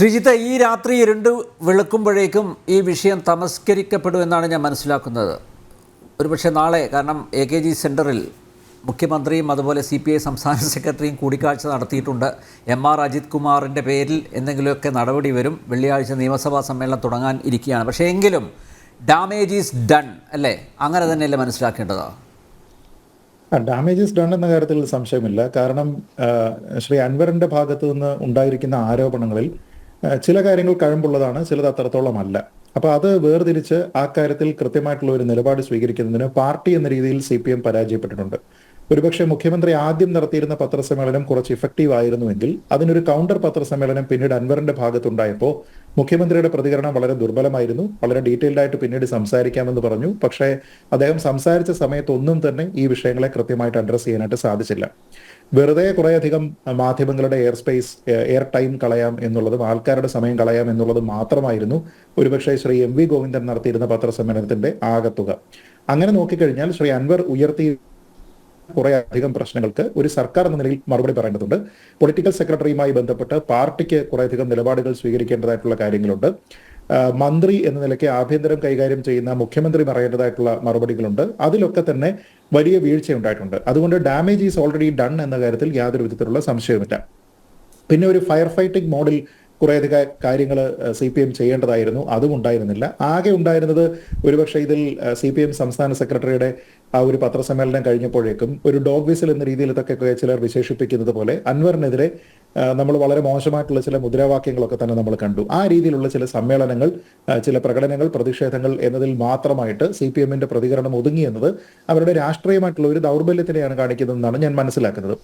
ശ്രീജിത്ത് ഈ രാത്രി ഇരുണ്ട് വെളുക്കുമ്പോഴേക്കും ഈ വിഷയം തമസ്കരിക്കപ്പെടുമെന്നാണ് ഞാൻ മനസ്സിലാക്കുന്നത്. ഒരുപക്ഷെ നാളെ കാരണം എ കെ ജി സെന്ററിൽ മുഖ്യമന്ത്രിയും അതുപോലെ സി പി ഐ സംസ്ഥാന സെക്രട്ടറിയും കൂടിക്കാഴ്ച നടത്തിയിട്ടുണ്ട്. എം ആർ അജിത് കുമാറിന്റെ പേരിൽ എന്തെങ്കിലുമൊക്കെ നടപടി വരും. വെള്ളിയാഴ്ച നിയമസഭാ സമ്മേളനം തുടങ്ങാൻ ഇരിക്കുകയാണ്. പക്ഷേ എങ്കിലും ഡാമേജ് ഈസ് ഡൺ അല്ലേ? അങ്ങനെ തന്നെയല്ലേ മനസ്സിലാക്കേണ്ടത്? ഡാമേജസ് ഡൺ എന്ന കാര്യത്തിൽ സംശയമില്ല. കാരണം ശ്രീ അൻവറിന്റെ ഭാഗത്തു നിന്ന് ഉണ്ടായിരിക്കുന്ന ആരോപണങ്ങളിൽ ചില കാര്യങ്ങൾ കഴമ്പുള്ളതാണ് ചിലത് അത്രത്തോളം അല്ല അപ്പൊ അത് വേർതിരിച്ച് ആ കാര്യത്തിൽ കൃത്യമായിട്ടുള്ള ഒരു നിലപാട് സ്വീകരിക്കുന്നതിന് പാർട്ടി എന്ന രീതിയിൽ സി പി എം പരാജയപ്പെട്ടിട്ടുണ്ട്. ഒരുപക്ഷെ മുഖ്യമന്ത്രി ആദ്യം നടത്തിയിരുന്ന പത്രസമ്മേളനം കുറച്ച് ഇഫക്റ്റീവ് ആയിരുന്നുവെങ്കിൽ അതിനൊരു കൗണ്ടർ പത്രസമ്മേളനം പിന്നീട് അൻവറിന്റെ ഭാഗത്തുണ്ടായപ്പോൾ മുഖ്യമന്ത്രിയുടെ പ്രതികരണം വളരെ ദുർബലമായിരുന്നു. വളരെ ഡീറ്റെയിൽഡ് ആയിട്ട് പിന്നീട് സംസാരിക്കാമെന്ന് പറഞ്ഞു. പക്ഷേ അദ്ദേഹം സംസാരിച്ച സമയത്തൊന്നും തന്നെ ഈ വിഷയങ്ങളെ കൃത്യമായിട്ട് അഡ്രസ് ചെയ്യാനായിട്ട് സാധിച്ചില്ല. വെറുതെ കുറേയധികം മാധ്യമങ്ങളുടെ എയർ സ്പേസ് എയർ ടൈം കളയാം എന്നുള്ളതും ആൾക്കാരുടെ സമയം കളയാം എന്നുള്ളതും മാത്രമായിരുന്നു. ഒരുപക്ഷെ ശ്രീ എം വി ഗോവിന്ദൻ നടത്തിയിരുന്ന പത്രസമ്മേളനത്തിന്റെ ആകത്തുക. അങ്ങനെ നോക്കിക്കഴിഞ്ഞാൽ ശ്രീ അൻവർ ഉയർത്തി കുറെ അധികം പ്രശ്നങ്ങൾക്ക് ഒരു സർക്കാർ എന്ന നിലയിൽ മറുപടി പറയേണ്ടതുണ്ട്. പൊളിറ്റിക്കൽ സെക്രട്ടറിയുമായി ബന്ധപ്പെട്ട് പാർട്ടിക്ക് കുറേയധികം നിലപാടുകൾ സ്വീകരിക്കേണ്ടതായിട്ടുള്ള കാര്യങ്ങളുണ്ട്. മന്ത്രി എന്ന നിലയ്ക്ക് ആഭ്യന്തരം കൈകാര്യം ചെയ്യുന്ന മുഖ്യമന്ത്രി പറയേണ്ടതായിട്ടുള്ള മറുപടികളുണ്ട്. അതിലൊക്കെ തന്നെ വലിയ വീഴ്ച ഉണ്ടായിട്ടുണ്ട് അതുകൊണ്ട് ഡാമേജ് ഈസ് ഓൾറെഡി ഡൺ എന്ന കാര്യത്തിൽ യാതൊരു വിധത്തിലുള്ള സംശയവുമില്ല. പിന്നെ ഒരു ഫയർ ഫൈറ്റിംഗ് മോഡിൽ കുറേയധികം കാര്യങ്ങൾ സി പി എം ചെയ്യേണ്ടതായിരുന്നു. അതും ഉണ്ടായിരുന്നില്ല. ആകെ ഉണ്ടായിരുന്നത് ഒരുപക്ഷെ ഇതിൽ സി പി എം സംസ്ഥാന സെക്രട്ടറിയുടെ ആ ഒരു പത്രസമ്മേളനം കഴിഞ്ഞപ്പോഴേക്കും ഒരു ഡോഗ് വിസിൽ എന്ന രീതിയിൽ ഇതൊക്കെ ചിലർ വിശേഷിപ്പിക്കുന്നത് പോലെ അൻവറിനെതിരെ നമ്മൾ വളരെ മോശമായിട്ടുള്ള ചില മുദ്രാവാക്യങ്ങളൊക്കെ തന്നെ നമ്മൾ കണ്ടു. ആ രീതിയിലുള്ള ചില സമ്മേളനങ്ങൾ ചില പ്രകടനങ്ങൾ പ്രതിഷേധങ്ങൾ എന്നതിൽ മാത്രമായിട്ട് സി പി എമ്മിന്റെ പ്രതികരണം ഒതുങ്ങി എന്നത് അവരുടെ രാഷ്ട്രീയമായിട്ടുള്ള ഒരു ദൗർബല്യത്തിനെയാണ് കാണിക്കുന്നതെന്നാണ് ഞാൻ മനസ്സിലാക്കുന്നത്.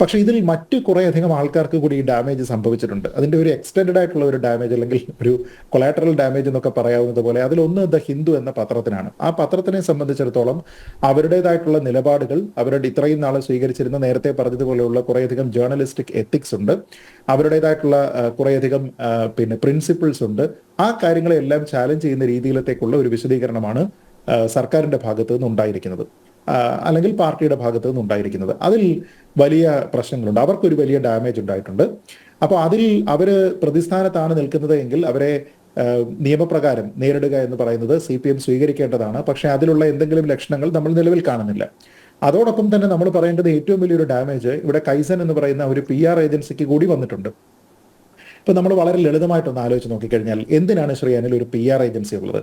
പക്ഷെ ഇതിൽ മറ്റ് കുറേ അധികം ആൾക്കാർക്ക് കൂടി ഈ ഡാമേജ് സംഭവിച്ചിട്ടുണ്ട്. അതിന്റെ ഒരു എക്സ്റ്റൻഡ് ആയിട്ടുള്ള ഒരു ഡാമേജ് അല്ലെങ്കിൽ ഒരു കൊളാറ്ററൽ ഡാമേജ് എന്നൊക്കെ പറയാവുന്നത് പോലെ അതിലൊന്ന് ദ ഹിന്ദു എന്ന പത്രത്തിനാണ്. ആ പത്രത്തിനെ സംബന്ധിച്ചിടത്തോളം അവരുടേതായിട്ടുള്ള നിലപാടുകൾ അവരുടെ ഇത്രയും നാൾ സ്വീകരിച്ചിരുന്ന നേരത്തെ പറഞ്ഞതുപോലെയുള്ള കുറേയധികം ജേർണലിസ്റ്റിക് എത്തിക്സ് ഉണ്ട്. അവരുടേതായിട്ടുള്ള കുറേയധികം പിന്നെ പ്രിൻസിപ്പിൾസ് ഉണ്ട്. ആ കാര്യങ്ങളെല്ലാം ചാലഞ്ച് ചെയ്യുന്ന രീതിയിലത്തേക്കുള്ള ഒരു വിശദീകരണമാണ് സർക്കാരിന്റെ ഭാഗത്തു നിന്ന് ഉണ്ടായിരിക്കുന്നത്. അല്ലെങ്കിൽ പാർട്ടിയുടെ ഭാഗത്തു നിന്ന് ഉണ്ടായിരിക്കുന്നത്. അതിൽ വലിയ പ്രശ്നങ്ങളുണ്ട്. അവർക്കൊരു വലിയ ഡാമേജ് ഉണ്ടായിട്ടുണ്ട്. അപ്പോൾ അതിൽ അവർ പ്രതിസ്ഥാനത്താണ് നിൽക്കുന്നത് എങ്കിൽ അവരെ നിയമപ്രകാരം നേരിടുക എന്ന് പറയുന്നത് സി പി എം സ്വീകരിക്കേണ്ടതാണ്. പക്ഷെ അതിലുള്ള എന്തെങ്കിലും ലക്ഷണങ്ങൾ നമ്മൾ നിലവിൽ കാണുന്നില്ല. അതോടൊപ്പം തന്നെ നമ്മൾ പറയേണ്ടത് ഏറ്റവും വലിയൊരു ഡാമേജ് ഇവിടെ കൈസൻ എന്ന് പറയുന്ന ഒരു പി ആർ ഏജൻസിക്ക് കൂടി വന്നിട്ടുണ്ട്. ഇപ്പൊ നമ്മൾ വളരെ ലളിതമായിട്ടൊന്ന് ആലോചിച്ച് നോക്കിക്കഴിഞ്ഞാൽ എന്തിനാണ് ശ്രീ അനിൽ ഒരു പി ആർ ഏജൻസി ഉള്ളത്?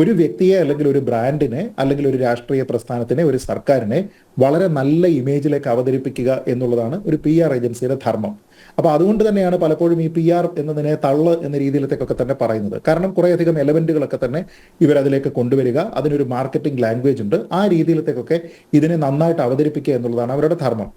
ഒരു വ്യക്തിയെ അല്ലെങ്കിൽ ഒരു ബ്രാൻഡിനെ അല്ലെങ്കിൽ ഒരു രാഷ്ട്രീയ പ്രസ്ഥാനത്തിനെ ഒരു സർക്കാരിനെ വളരെ നല്ല ഇമേജിലേക്ക് അവതരിപ്പിക്കുക എന്നുള്ളതാണ് ഒരു പി ആർ ഏജൻസിയുടെ ധർമ്മം. അപ്പൊ അതുകൊണ്ട് തന്നെയാണ് പലപ്പോഴും ഈ പി ആർ എന്നതിനെ തള്ള് എന്ന രീതിയിലത്തേക്കൊക്കെ തന്നെ പറയുന്നത്. കാരണം കുറേയധികം എലമെന്റുകളൊക്കെ തന്നെ ഇവരതിലേക്ക് കൊണ്ടുവരിക അതിനൊരു മാർക്കറ്റിംഗ് ലാംഗ്വേജ് ഉണ്ട്. ആ രീതിയിലത്തേക്കൊക്കെ ഇതിനെ നന്നായിട്ട് അവതരിപ്പിക്കുക എന്നുള്ളതാണ് അവരുടെ ധർമ്മം.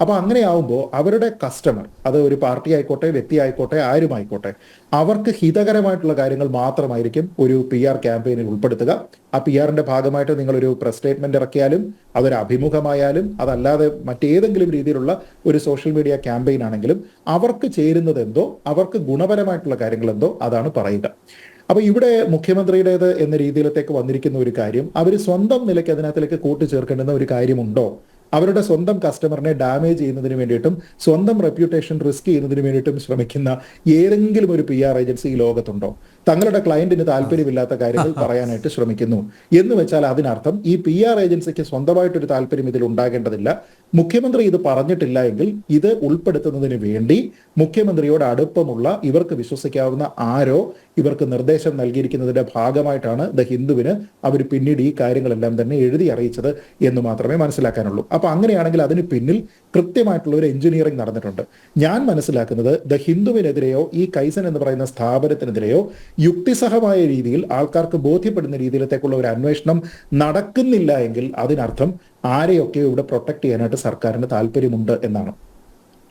അപ്പൊ അങ്ങനെയാവുമ്പോൾ അവരുടെ കസ്റ്റമർ അത് ഒരു പാർട്ടി ആയിക്കോട്ടെ വ്യക്തി ആയിക്കോട്ടെ ആരുമായിക്കോട്ടെ അവർക്ക് ഹിതകരമായിട്ടുള്ള കാര്യങ്ങൾ മാത്രമായിരിക്കും ഒരു പി ആർ ക്യാമ്പയിനിൽ ഉൾപ്പെടുത്തുക. ആ പി ആറിന്റെ ഭാഗമായിട്ട് നിങ്ങൾ ഒരു പ്രസ് സ്റ്റേറ്റ്മെന്റ് ഇറക്കിയാലും അതൊരു അഭിമുഖമായാലും അതല്ലാതെ മറ്റേതെങ്കിലും രീതിയിലുള്ള ഒരു സോഷ്യൽ മീഡിയ ക്യാമ്പയിൻ ആണെങ്കിലും അവർക്ക് ചേരുന്നത് എന്തോ അവർക്ക് ഗുണപരമായിട്ടുള്ള കാര്യങ്ങൾ എന്തോ അതാണ് പറയുക. അപ്പൊ ഇവിടെ മുഖ്യമന്ത്രിയുടേത് എന്ന രീതിയിലത്തേക്ക് വന്നിരിക്കുന്ന ഒരു കാര്യം അവർ സ്വന്തം നിലയ്ക്ക് അതിനകത്തിലേക്ക് കൂട്ടിച്ചേർക്കേണ്ടുന്ന ഒരു കാര്യമുണ്ടോ? അവരുടെ സ്വന്തം കസ്റ്റമറിനെ ഡാമേജ് ചെയ്യുന്നതിന് വേണ്ടിയിട്ടും സ്വന്തം റെപ്യൂട്ടേഷൻ റിസ്ക് ചെയ്യുന്നതിന് വേണ്ടിയിട്ടും ശ്രമിക്കുന്ന ഏതെങ്കിലും ഒരു പി ആർ ഏജൻസി ഈ ലോകത്തുണ്ടോ? തങ്ങളുടെ ക്ലയന്റിന് താല്പര്യമില്ലാത്ത കാര്യങ്ങൾ പറയാനായിട്ട് ശ്രമിക്കുന്നു. എന്ന് വെച്ചാൽ അതിനർത്ഥം ഈ പി ആർ ഏജൻസിക്ക് സ്വന്തമായിട്ടൊരു താല്പര്യം ഇതിൽ ഉണ്ടാകേണ്ടതില്ല. മുഖ്യമന്ത്രി ഇത് പറഞ്ഞിട്ടില്ല എങ്കിൽ ഇത് ഉൾപ്പെടുത്തുന്നതിന് വേണ്ടി മുഖ്യമന്ത്രിയോട് അടുപ്പമുള്ള ഇവർക്ക് വിശ്വസിക്കാവുന്ന ആരോ ഇവർക്ക് നിർദ്ദേശം നൽകിയിരിക്കുന്നതിന്റെ ഭാഗമായിട്ടാണ് ദ ഹിന്ദുവിന് അവർ പിന്നീട് ഈ കാര്യങ്ങളെല്ലാം തന്നെ എഴുതി അറിയിച്ചത് എന്ന് മാത്രമേ മനസ്സിലാക്കാനുള്ളൂ. അപ്പൊ അങ്ങനെയാണെങ്കിൽ അതിന് പിന്നിൽ കൃത്യമായിട്ടുള്ള ഒരു എഞ്ചിനീയറിംഗ് നടന്നിട്ടുണ്ട്. ഞാൻ മനസ്സിലാക്കുന്നത് ദ ഹിന്ദുവിനെതിരെയോ ഈ കൈസൻ എന്ന് പറയുന്ന സ്ഥാപനത്തിനെതിരെയോ യുക്തിസഹമായ രീതിയിൽ ആൾക്കാർക്ക് ബോധ്യപ്പെടുന്ന രീതിയിലത്തേക്കുള്ള ഒരു അന്വേഷണം നടക്കുന്നില്ല എങ്കിൽ അതിനർത്ഥം ആരെയൊക്കെ ഇവിടെ പ്രൊട്ടക്ട് ചെയ്യാനായിട്ട് സർക്കാരിന് താല്പര്യമുണ്ട് എന്നാണ്.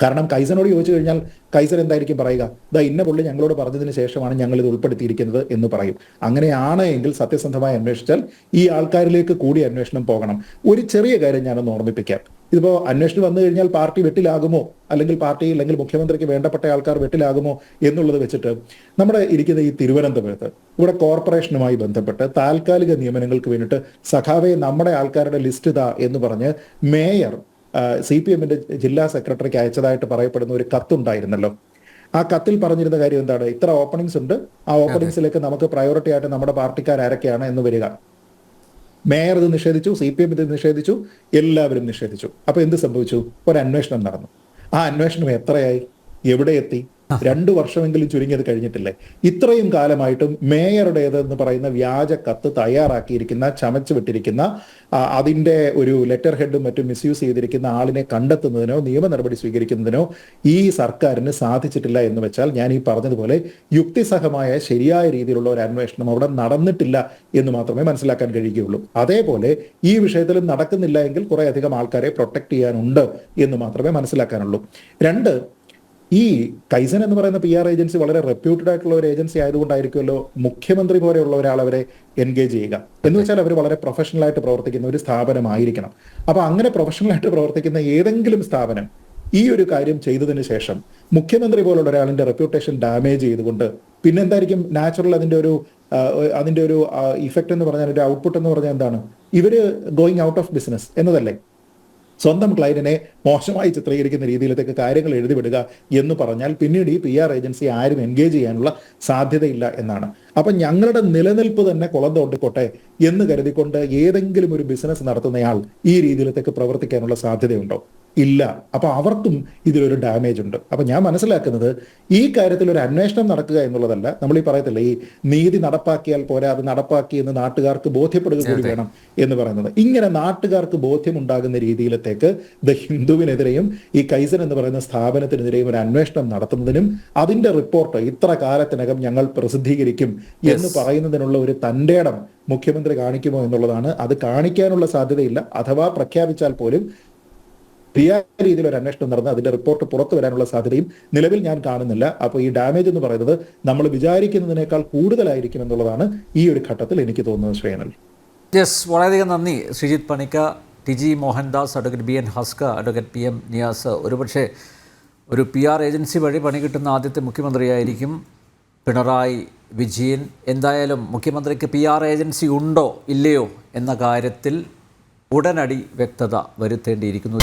കാരണം കൈസനോട് ചോദിച്ചു കഴിഞ്ഞാൽ കൈസർ എന്തായിരിക്കും പറയുക? ദാ ഇന്ന പുള്ളി ഞങ്ങളോട് പറഞ്ഞതിന് ശേഷമാണ് ഞങ്ങൾ ഇത് ഉൾപ്പെടുത്തിയിരിക്കുന്നത് എന്ന് പറയും. അങ്ങനെയാണ് എങ്കിൽ സത്യസന്ധമായി അന്വേഷിച്ചാൽ ഈ ആൾക്കാരിലേക്ക് കൂടി അന്വേഷണം പോകണം. ഒരു ചെറിയ കാര്യം ഞാനൊന്ന് ഓർമ്മിപ്പിക്കാം. ഇതിപ്പോ അന്വേഷണം വന്നു കഴിഞ്ഞാൽ പാർട്ടി വെട്ടിലാകുമോ? അല്ലെങ്കിൽ പാർട്ടി അല്ലെങ്കിൽ മുഖ്യമന്ത്രിക്ക് വേണ്ടപ്പെട്ട ആൾക്കാർ വെട്ടിലാകുമോ എന്നുള്ളത് വെച്ചിട്ട് നമ്മുടെ ഇരിക്കുന്ന ഈ തിരുവനന്തപുരത്ത് ഇവിടെ കോർപ്പറേഷനുമായി ബന്ധപ്പെട്ട് താൽക്കാലിക നിയമനങ്ങൾക്ക് വേണ്ടിയിട്ട് സഖാവെ നമ്മുടെ ആൾക്കാരുടെ ലിസ്റ്റ് ഇതാ എന്ന് പറഞ്ഞ് മേയർ സി പി എമ്മിന്റെ ജില്ലാ സെക്രട്ടറിക്ക് അയച്ചതായിട്ട് പറയപ്പെടുന്ന ഒരു കത്തുണ്ടായിരുന്നല്ലോ ആ കത്തിൽ പറഞ്ഞിരുന്ന കാര്യം എന്താണ്? ഇത്ര ഓപ്പണിങ്സ് ഉണ്ട്. ആ ഓപ്പണിങ്സിലേക്ക് നമുക്ക് പ്രയോറിറ്റി ആയിട്ട് നമ്മുടെ പാർട്ടിക്കാർ ആരൊക്കെയാണ് എന്ന് വരിക. മേയർ ഇത് നിഷേധിച്ചു സി പി എം ഇത് നിഷേധിച്ചു എല്ലാവരും നിഷേധിച്ചു. അപ്പോൾ എന്ത് സംഭവിച്ചു? ഒരു അന്വേഷണം നടന്നു. ആ അന്വേഷണം എത്രയായി? എവിടെ എത്തി? രണ്ടു വർഷമെങ്കിലും ചുരുങ്ങിയത് കഴിഞ്ഞിട്ടില്ലേ? ഇത്രയും കാലമായിട്ടും മേയറുടേത് എന്ന് പറയുന്ന വ്യാജ കത്ത് തയ്യാറാക്കിയിരിക്കുന്ന ചമച്ചു വിട്ടിരിക്കുന്ന അതിന്റെ ഒരു ലെറ്റർ ഹെഡും മറ്റും മിസ്യൂസ് ചെയ്തിരിക്കുന്ന ആളിനെ കണ്ടെത്തുന്നതിനോ നിയമ നടപടി സ്വീകരിക്കുന്നതിനോ ഈ സർക്കാരിന് സാധിച്ചിട്ടില്ല എന്ന് വെച്ചാൽ ഞാൻ ഈ പറഞ്ഞതുപോലെ യുക്തിസഹമായ ശരിയായ രീതിയിലുള്ള ഒരു അന്വേഷണം അവിടെ നടന്നിട്ടില്ല എന്ന് മാത്രമേ മനസ്സിലാക്കാൻ കഴിയുകയുള്ളൂ. അതേപോലെ ഈ വിഷയത്തിലും നടക്കുന്നില്ല എങ്കിൽ കുറെ അധികം ആൾക്കാരെ പ്രൊട്ടക്ട് ചെയ്യാനുണ്ട് എന്ന് മാത്രമേ മനസ്സിലാക്കാനുള്ളൂ. രണ്ട് ഈ കൈസൻ എന്ന് പറയുന്ന പി ആർ ഏജൻസി വളരെ റെപ്യൂട്ടഡ് ആയിട്ടുള്ള ഒരു ഏജൻസി ആയതുകൊണ്ടായിരിക്കുമല്ലോ മുഖ്യമന്ത്രി പോലെയുള്ള ഒരാൾ അവരെ എൻഗേജ് ചെയ്യുക. എന്ന് വെച്ചാൽ അവർ വളരെ പ്രൊഫഷണൽ ആയിട്ട് പ്രവർത്തിക്കുന്ന ഒരു സ്ഥാപനമായിരിക്കണം. അപ്പൊ അങ്ങനെ പ്രൊഫഷണൽ ആയിട്ട് പ്രവർത്തിക്കുന്ന ഏതെങ്കിലും സ്ഥാപനം ഈ ഒരു കാര്യം ചെയ്തതിന് ശേഷം മുഖ്യമന്ത്രി പോലുള്ള ഒരാളിന്റെ റെപ്യൂട്ടേഷൻ ഡാമേജ് ചെയ്തുകൊണ്ട് പിന്നെന്തായിരിക്കും നാച്ചുറൽ അതിന്റെ ഒരു അതിന്റെ ഒരു ഇഫക്റ്റ് എന്ന് പറഞ്ഞാൽ ഒരു ഔട്ട്പുട്ട് എന്ന് പറഞ്ഞാൽ എന്താണ്? ഇവർ ഗോയിങ് ഔട്ട് ഓഫ് ബിസിനസ് എന്നതല്ലേ? സ്വന്തം ക്ലയന്റിനെ മോശമായി ചിത്രീകരിക്കുന്ന രീതിയിലത്തേക്ക് കാര്യങ്ങൾ എഴുതി വിടുക എന്ന് പറഞ്ഞാൽ പിന്നീട് ഈ പി ആർ ഏജൻസി ആരും എൻഗേജ് ചെയ്യാനുള്ള സാധ്യതയില്ല എന്നാണ്. അപ്പൊ ഞങ്ങളുടെ നിലനിൽപ്പ് തന്നെ കുളം തോണ്ടിക്കോട്ടെ എന്ന് കരുതിക്കൊണ്ട് ഏതെങ്കിലും ഒരു ബിസിനസ് നടത്തുന്നയാൾ ഈ രീതിയിലത്തേക്ക് പ്രവർത്തിക്കാനുള്ള സാധ്യതയുണ്ടോ? ഇല്ല. അപ്പൊ അവർക്കും ഇതിലൊരു ഡാമേജ് ഉണ്ട്. അപ്പോൾ ഞാൻ മനസ്സിലാക്കുന്നത് ഈ കാര്യത്തിൽ ഒരു അന്വേഷണം നടക്കുക എന്നുള്ളതല്ല. നമ്മൾ ഈ പറയത്തില്ല ഈ നീതി നടപ്പാക്കിയാൽ പോരാ അത് നടപ്പാക്കി എന്ന് നാട്ടുകാർക്ക് ബോധ്യപ്പെടുക കൂടി വേണം എന്ന് പറയുന്നത്. ഇങ്ങനെ നാട്ടുകാർക്ക് ബോധ്യമുണ്ടാകുന്ന രീതിയിലത്തേക്ക് ദ ഹിന്ദുവിനെതിരെയും ഈ കൈസൻ എന്ന് പറയുന്ന സ്ഥാപനത്തിനെതിരെയും ഒരു അന്വേഷണം നടത്തുന്നതിനും അതിന്റെ റിപ്പോർട്ട് ഇത്ര കാലത്തിനകം ഞങ്ങൾ പ്രസിദ്ധീകരിക്കും എന്ന് പറയുന്നതിനുള്ള ഒരു തന്റെടം മുഖ്യമന്ത്രി കാണിക്കുമോ എന്നുള്ളതാണ്. അത് കാണിക്കാനുള്ള സാധ്യതയില്ല. അഥവാ പ്രഖ്യാപിച്ചാൽ പോലും ശരിയായ രീതിയിൽ ഒരു അന്വേഷണം നടന്ന് അതിന്റെ റിപ്പോർട്ട് പുറത്തു വരാനുള്ള സാധ്യതയും നിലവിൽ ഞാൻ കാണുന്നില്ല. അപ്പോൾ ഈ ഡാമേജ് എന്ന് പറയുന്നത് നമ്മൾ വിചാരിക്കുന്നതിനേക്കാൾ കൂടുതലായിരിക്കും എന്നുള്ളതാണ് ഈ ഒരു ഘട്ടത്തിൽ എനിക്ക് തോന്നുന്നത് ശ്രേയനൽ. യെസ് വളരെയധികം നന്ദി. Sreejith Panicker T G Mohandas advocate B N ഹസ്ക advocate P M Niyas. ഒരുപക്ഷെ ഒരു പി ആർ ഏജൻസി വഴി പണി കിട്ടുന്ന ആദ്യത്തെ മുഖ്യമന്ത്രിയായിരിക്കും പിണറായി വിജയൻ. എന്തായാലും മുഖ്യമന്ത്രിക്ക് പി ആർ ഏജൻസി ഉണ്ടോ ഇല്ലയോ എന്ന കാര്യത്തിൽ ഉടനടി വ്യക്തത വരുത്തേണ്ടിയിരിക്കുന്നു.